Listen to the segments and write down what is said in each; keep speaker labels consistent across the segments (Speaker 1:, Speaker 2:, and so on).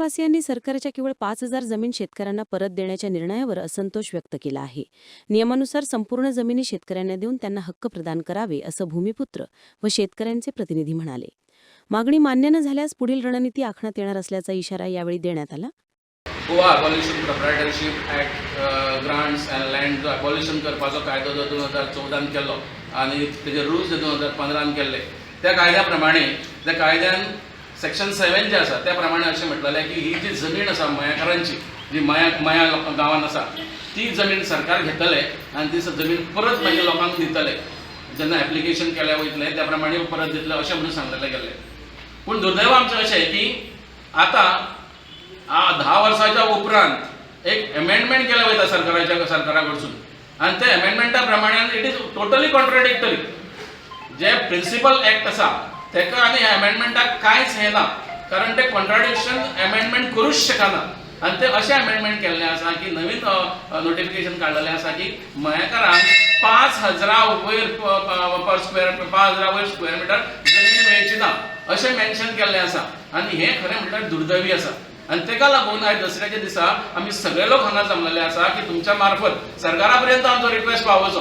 Speaker 1: नगरवासियांनी सरकारच्या केवळ पाच हजार जमीन शेतकऱ्यांना परत देण्याच्या निर्णयावर असंतोष व्यक्त केला आहे. नियमानुसार संपूर्ण जमिनी शेतकऱ्यांना देऊन त्यांना हक्क प्रदान करावे असं भूमिपुत्र व शेतकऱ्यांचे प्रतिनिधी म्हणाले. मागणी मान्य न झाल्यास पुढील रणनीती आखण्यात येणार असल्याचा इशारा यावेळी देण्यात आला.
Speaker 2: Goa abolition proprietorship act grants and land जो अबॉल्युशन करपाचो कायदो जो दोन हजार चौदान केल्लो आनी तेजे रुल्स जे दोन हजार पंदरान केल्ले त्या कायद्या प्रमाणे त्या कायद्यान सेक्शन सेवन जे आसा त्या प्रमाणे अशें म्हटलेलें की ही जी जमीन आसा मयाकारांची जी मया मया गांवांत आसा ती जमीन सरकार घेतले आनी ती जमीन परत मागीर लोकांक दितले जेन्ना एप्लिकेशन केल्या वयतले त्या प्रमाणे परत दितले अशें म्हणून सांगलेलें गेल्लें पूण दुर्दैव आमचें अशें की आतां आ- धा वर्साच्या उपरांत एक अमेंडमेंट केल्या वयता सरकाराच्या सरकारा कडसून आनी त्या अमेंडमेंटा प्रमाणे इट इज टोटली कॉन्ट्राडिक्टरी जे प्रिन्सिपल ऍक्ट आसा तेका आनी ह्या अमेंडमेंटाक कांयच हें ना कारण ते कॉन्ट्राडिक्शन अमेंडमेंट करूच शकना. आनी ते अशें अमेंडमेंट केल्लें आसा की नवीन नोटिफिकेशन काडलेलें आसा की मयेकारांक पांच हजारा वयर पर स्क्वेअर पांच हजारा वयर स्क्वेअर मिटर जमीन मेळची ना. अशें मेन्शन केल्लें आसा आनी हें खरें म्हणल्यार दुर्दैवी आसा आनी तेका लागून आयज दसऱ्याच्या दिसा आमी सगळे लोक हांगा जमलेले आसा की तुमच्या मार्फत सरकारा पर्यंत आमचो रिक्वेस्ट पावोचो.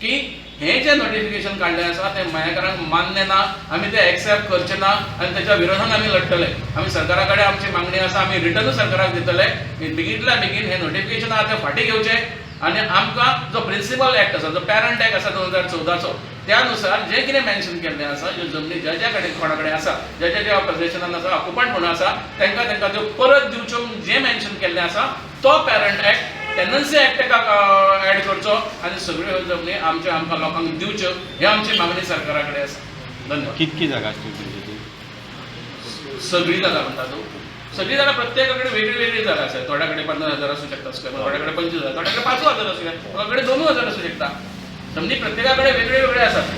Speaker 2: की हें जें नोटिफिकेशन काडलें आसा तें मयेकारांक मान्य ना. आमी तें एक्सेप्ट करचे ना. आनी तेच्या विरोधान आमी लडटले आमी सरकारा कडेन आमची मागणी आसा आमी रिटर्न सरकाराक दितले की बेगींतल्या बेगीन हें नोटिफिकेशन आसा तें फाटीं घेवचें. आनी आमकां जो प्रिन्सिपल ऍक्ट आसा जो पॅरंट ऍक्ट आसा दोन हजार चौदाचो त्यानुसार जें कितें मेन्शन केल्लें आसा ज्यो जमनी ज्या ज्या कडेन कोणा कडेन आसा ज्या ज्या ज्या पोझिशनान आसा ऑक्युपंट म्हणून आसा तांकां तांकां त्यो परत दिवच्यो जें मेन्शन केल्लें आसा तो पॅरंट ऍक्ट टेनन्सी ऍक्ट ताका ऍड करचो आनी सगळ्यो जमनी आमच्या आमकां लोकांक दिवच्यो ही आमची मागणी सरकारा कडेन आसा धन्यवाद
Speaker 3: कितकी जागा
Speaker 2: सगळी जागा म्हणटा तूं सगळी जागा प्रत्येका कडेन वेगळी वेगळी जागा आसा थोड्या कडेन पन्नास हजार आसूं शकता स्क्वेअर थोड्या कडेन पंचवीस हजार थोड्या कडेन पांच हजार आसूं शकता थोड्या कडेन दोन हजार आसूं शकता जमनी प्रत्येका कडेन वेगळे वेगळे आसात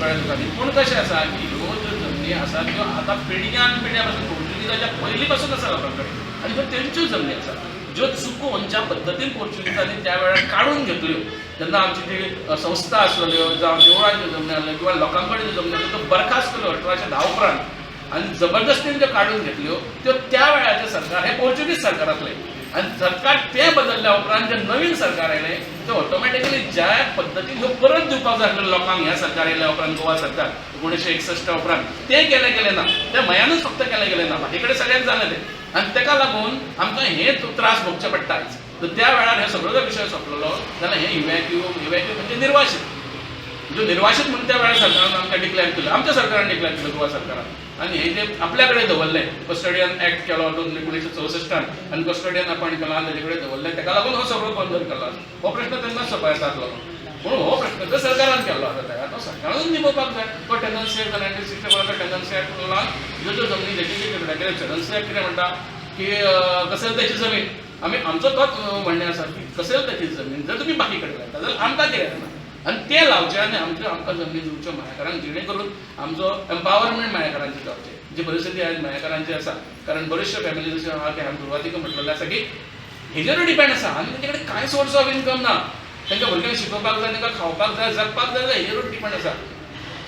Speaker 2: कळ्ळें तुका न्ही? पूण कशें आसा की ह्यो ज्यो जमनी आसा त्यो आतां पिळग्यान पिळग्या पासून पोर्चुगीजाच्या पयलीं पासून आसा लोकां कडेन आनी त्यो तेंच्यो जमनी आसा ज्यो चुकून ज्या पद्दतीन पोर्च्युगीजांनी त्या वेळार काडून घेतल्यो जेन्ना आमची ती संस्था आसलेल्यो जावं देवळांच्यो जमनी आसल्यो किंवा लोकां कडेन ज्यो जमनी त्यो बरखास्त केल्यो अठराशे धा उपरांत आनी जबरदस्तीन ज्यो काडून घेतल्यो त्यो त्या वेळाचें सरकार हें पोर्च्युगीज सरकारांतलें. आनी सरकार तें बदलल्या उपरांत जें नवीन सरकार आयलें तें ऑटोमॅटिकली ज्या पद्दतीन ह्यो परत दिवपाक जाय आसलेलो लोकांक ह्या सरकार येयल्या उपरांत गोवा सरकार एकोणीशे एकसश्ट उपरांत तें केलें गेलें ना. तें मयानूच फक्त केलें गेलें ना. बाकी कडेन सगळ्यांक जालें तें. आनी तेका लागून आमकां हे त्रास भोगचे पडटा आयज तर त्या वेळार हे सगळो जर विशय सोंपलेलो जाल्यार हे इव्हॅक्यू इव्हॅक्यू म्हणजे निर्वाशीत जो निर्वासित म्हणून त्या वेळार सरकारान आमकां डिक्लेअर केलं. आमच्या सरकारान डिक्लेअर केलं गोवा सरकारान. आनी हे जे आपल्या कडेन दवरलें कस्टडियन ऍक्ट केलो दोन एकोणीशे चौसष्टान आनी कस्टडियन अपॉइंट केला तेजे कडेन दवरलें तेका लागून हो सगळो बंद केला हो प्रश्न तेन्नाच येतात लागून पूण हो प्रश्न तर सरकारान केल्लो आतां तयार तो सरकारानूच निभोवपाक जाय तो टेंडन्सी एक्ट नायन्टीन सिक्स्टी फोराचो टेंडन्सी एक्ट लागून ह्यो ज्यो जमनी जेची जी कितें कितें म्हणटा की अं, कसेल त्याची जमीन? आमी आमचो तोच म्हणणें आसा की कसेल त्याची जमीन? जर तुमी बाकी कडेन लायता जाल्यार आमकां कितें जाता आनी तें लावचे आनी आमच्यो आमकां जमनी दिवच्यो मायेकारांक जेणे करून आमचो एम्पावरमेंट मायेकारांची जावचे जी परिस्थिती आयज मायाकारांची आसा कारण बऱ्योचश्यो फॅमिली अश्यो आहा की हांवें सुरवातीक म्हटलेलें आसा की हेजेर डिपेंड आसा आनी तेजे कडेन कांय सोर्स ऑफ इनकम ना? तांकां भुरग्यांक शिकोवपाक जाय तांकां खावपाक जाय जगपाक जाय जाल्यार हेजेरूच डिपेंड आसा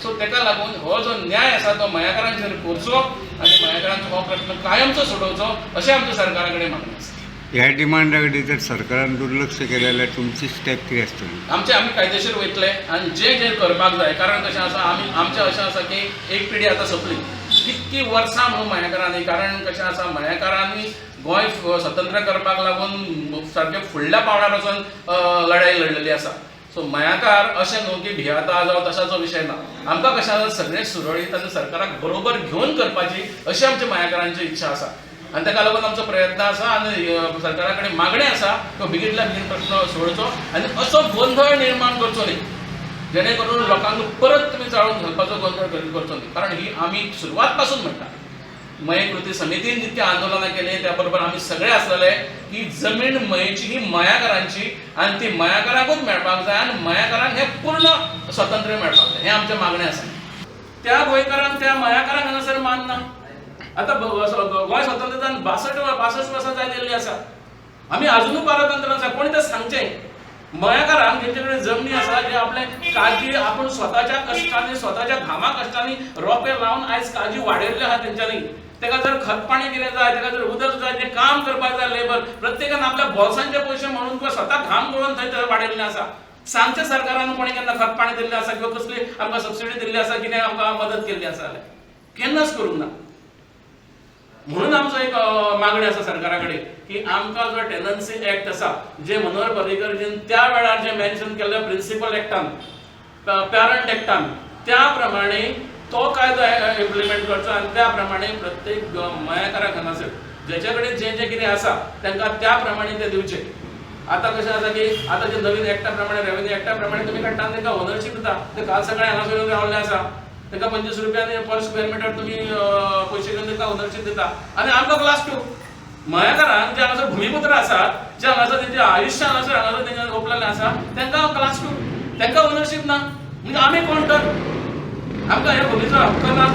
Speaker 2: सो तेका लागून हो जो न्याय आसा तो मयाकारांचेर करचो आनी मयाकारांचो हो प्रश्न कायमचो सोडोवचो अशें आमच्या सरकारा कडेन मागणी आसा
Speaker 3: ह्या डिमांडा कडेन जर सरकारान दुर्लक्ष केलें जाल्यार तुमची स्टेप कितें आसतली
Speaker 2: आमचे आमी कायदेशीर वयतले आनी जें जें करपाक जाय कारण कशें आसा आमी आमचें अशें आसा की एक पिढी आतां सोंपली. कितकी वर्सां म्हणून मयेकारांनी कारण कशें आसा मयेकारांनी गोंय स्वतंत्र करपाक लागून सारके फुडल्या पावडार वचून लढाई लढलेली आसा. सो मयाकार अशें न्हू की भियाता जावं तशाचो विशय ना. आमकां कशें आसा सगळें सुरळीत आनी सरकाराक बरोबर घेवन करपाची अशी आमच्या मयाकारांची इच्छा आसा. आनी ताका लागून आमचो प्रयत्न आसा आनी सरकारा कडेन मागणी आसा तो हो बेगींतल्या बेगीन प्रश्न सोडचो आनी असो गोंधळ निर्माण करचो न्ही. जेणे करून लोकांक परत तुमी जाळून घालपाचो गोंधळ करचो न्ही कारण ही आमी सुरवात पासून म्हणटा मये कृती समितीन जितके आंदोलनां केले त्या बरोबर आमी सगळे असलेले की जमीन मयेची ही मयाकारांची आनी ती मयाकारांकूच मेळपाक जाय आनी मयाकारांक हें पूर्ण स्वातंत्र्य मेळपाक जाय. हें आमचें मागणें आसा त्या गोंयकारांक त्या मयाकारांक हांगासर मान ना आतां ब- ब- गोंय स्वतंत्र जावन बासठ वर्सां जाय दिल्ली आसा. आमी अजुनूय पारतंत्र आसा. कोणी तें सांगचें मयाकारांक जेंचे कडेन जमनी आसा जे आपले काजी आपण स्वताच्या कश्टांनी स्वताच्या घामा कश्टांनी रोपे लावन आयज काजी वाडयल्ले आहा तेंच्यांनी तेका जर खत पाणी दिले जाय तेका जर उदक जाय जे काम करपाक जाय लेबर प्रत्येकान आपल्या बोल्सांचे पयशे म्हणून किंवा स्वता घाम करून थंय थंय वाडयल्ले आसा सांगच्या सरकारान कोणी केन्ना खत पाणी दिल्ले आसा किंवा कसली आमकां सबसिडी दिल्ली आसा कितें आमकां मदत केल्ली आसा जाल्यार केन्नाच करूंक ना. म्हणून आमचो एक मागणी आसा सरकारा कडेन की आमकां जो टेनन्सी ऍक्ट आसा जे मनोहर पर्रीकरजीन त्या वेळार जे मेन्शन केल्ले प्रिन्सिपल ऍक्टान पॅरंट ऍक्टान त्या प्रमाणे तो कायदो इम्प्लिमेंट करचो आनी त्या प्रमाणे प्रत्येक अ, मयेकाराक हांगासर जेचे कडेन जें जें कितें आसा तांकां त्या प्रमाणे ते दिवचे आतां कशें आसा की आतां जे नवीन एक्टा प्रमाणे रेव्हेन्यू एक्टा प्रमाणे तुमी काडटा तांकां ओनरशीप दिता? ते काल सगळें हांगासर येवन रावल्ले आसा ताका पंचवीस रुपयान पर स्क्वेअर मिटर तुमी पयशे घेवन तांकां ओनरशीप दिता. आनी आमकां क्लास टू मयेकारांक जे हांगासर भुमिपुत्र आसात जे हांगासर तेंचे आयुश्य हांगासर हांगासर तेंचे ओपलेलें आसा तांकां क्लास टू तेंकां ओनरशीप ना. म्हणजे आमी कोण तर? आमकां ह्या भुमीचो हक्क ना.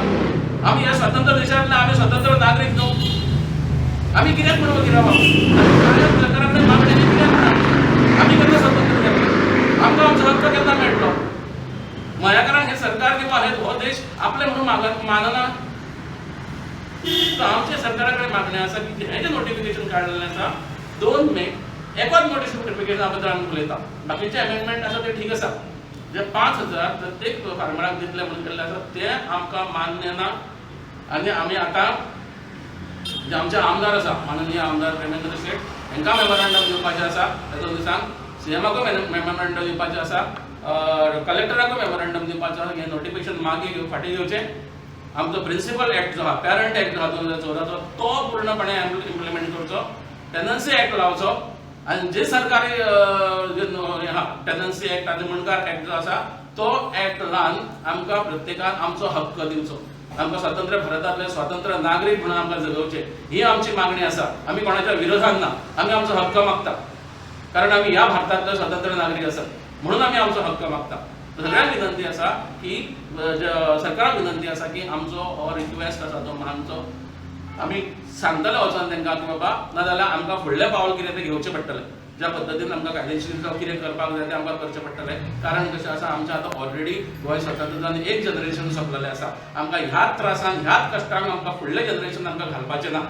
Speaker 2: आमी ह्या स्वतंत्र देशांतले आमी स्वतंत्र नागरीक न्हू आमी कित्याक म्हणून वगीर रावप आमी कायम मागणी कित्याक स्वतंत्र जातले आमकां आमचो हक्क केन्ना मेळटलो मयाकारांक हे सरकार किंवा हे हो देश आपले म्हणून मागत मानना आमच्या सरकारा कडेन असा आसा की हे जे नोटिफिकेशन काडलेलें आसा दोन मे एकच नोटिफिकेशना बद्दल आमी उलयता बाकीचे अमेंडमेंट आसा ते ठीक आसा जे पांच हजार प्रत्येक फार्मराक दितले म्हणून केल्ले आसा ते आमकां मान्य ना? आनी आमी आतां जे आमचे आमदार आसा माननीय आमदार प्रेमेंद्र शेट हांकां मेमोरंडम दिवपाचें आसा दोन दिसांक सीएमाकूय मेमोरंडम दिवपाचें आसा कलेक्टराक मेमोरंडम दिवपाचो हे हें नोटिफिकेशन मागे घेव फाटीं घेवचें आमचो प्रिन्सिपल एक्ट जो आहा पॅरंट एक्ट जो आहा दोन हजार चौदाचो तो पूर्णपणे इम्प्लिमेंट करचो टेनन्सी एक्ट लावचो आनी जे सरकारी जे आहा टेनन्सी एक्ट आणि मुणकार एक्ट जो आसा तो ऍक्ट लावन आमकां प्रत्येकान आमचो हक्क दिवचो आमकां स्वतंत्र भारतांतले स्वतंत्र नागरीक म्हणून आमकां जगवचे ही आमची मागणी आसा आमी कोणाच्या विरोधान ना आमी आमचो हक्क मागता कारण आमी ह्या भारतातले स्वतंत्र नागरीक आसात म्हणून आमी आमचो हक्क मागता. सगळ्यांक विनंती आसा की अ, सरकाराक विनंती आसा की आमचो हो रिक्वेस्ट आसा तो आमचो आमी सांगतले वचोन तांकां की बाबा नाजाल्यार आमकां फुडलें पावल कितें तें घेवचें पडटलें. ज्या पद्दतीन आमकां कायदेशीर जावं कितें करपाक जाय तें आमकां करचें पडटलें. कारण कशें आसा आमचें आतां ऑलरेडी गोंय स्वतंत्रतान एक जनरेशन सोंपलेलें आसा. आमकां ह्याच त्रासान ह्याच कश्टांक आमकां फुडलें जनरेशन आमकां घालपाचें ना.